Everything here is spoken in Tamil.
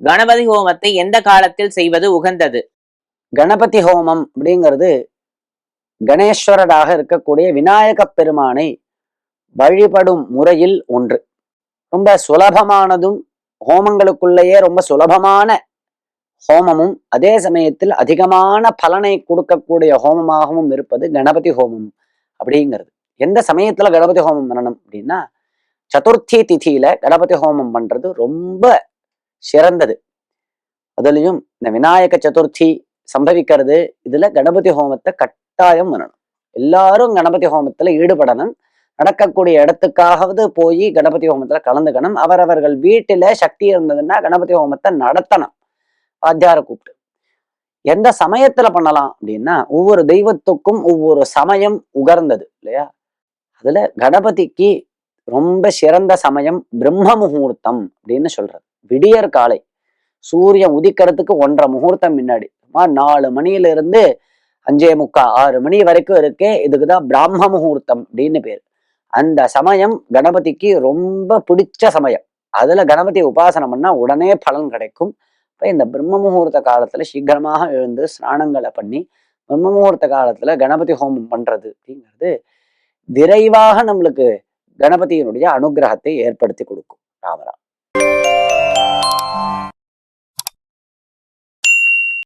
கணபதி ஹோமத்தை எந்த காலத்தில் செய்வது உகந்தது? கணபதி ஹோமம் அப்படிங்கிறது கணேஸ்வரராக இருக்கக்கூடிய விநாயக பெருமானை வழிபடும் முறையில் ஒன்று. ரொம்ப சுலபமானதும் ஹோமங்களுக்குள்ளேயே ரொம்ப சுலபமான ஹோமமும் அதே சமயத்தில் அதிகமான பலனை கொடுக்கக்கூடிய ஹோமமாகவும் இருப்பது கணபதி ஹோமம் அப்படிங்கிறது. எந்த சமயத்துல கணபதி ஹோமம் பண்ணணும் அப்படின்னா சதுர்த்தி திதியில கணபதி ஹோமம் பண்றது ரொம்ப சிறந்தது. அதுலயும் இந்த விநாயக சதுர்த்தி சம்பவிக்கிறது. இதுல கணபதி ஹோமத்தை கட்டாயம் பண்ணணும். எல்லாரும் கணபதி ஹோமத்துல ஈடுபடணும். நடக்கக்கூடிய இடத்துக்காகவது போய் கணபதி ஹோமத்துல கலந்துக்கணும். அவரவர்கள் வீட்டுல சக்தி இருந்ததுன்னா கணபதி ஹோமத்தை நடத்தணும். வாத்தியாரை கூப்பிட்டு. எந்த சமயத்துல பண்ணலாம் அப்படின்னா ஒவ்வொரு தெய்வத்துக்கும் ஒவ்வொரு சமயம் உகர்ந்தது இல்லையா? அதுல கணபதிக்கு ரொம்ப சிறந்த சமயம் பிரம்ம முகூர்த்தம் அப்படின்னு சொல்றது. விடியற் காலை. சூரியன் உதிக்கிறதுக்கு ஒன்றரை முகூர்த்தம் முன்னாடி. சுமார் நாலு மணியில இருந்து அஞ்சே முக்கா ஆறு மணி வரைக்கும் இருக்கே இதுக்குதான் பிராம முகூர்த்தம் அப்படின்னு பேர். அந்த சமயம் கணபதிக்கு ரொம்ப பிடிச்ச சமயம். அதுல கணபதி உபாசனம் பண்ணா உடனே பலன் கிடைக்கும். இப்ப இந்த பிரம்ம முகூர்த்த காலத்துல சீக்கிரமாக எழுந்து ஸ்நானங்களை பண்ணி பிரம்ம முகூர்த்த காலத்துல கணபதி ஹோமம் பண்றது அப்படிங்கிறது விரைவாக நம்மளுக்கு கணபதியினுடைய அனுகிரகத்தை ஏற்படுத்தி கொடுக்கும். ராமராம்.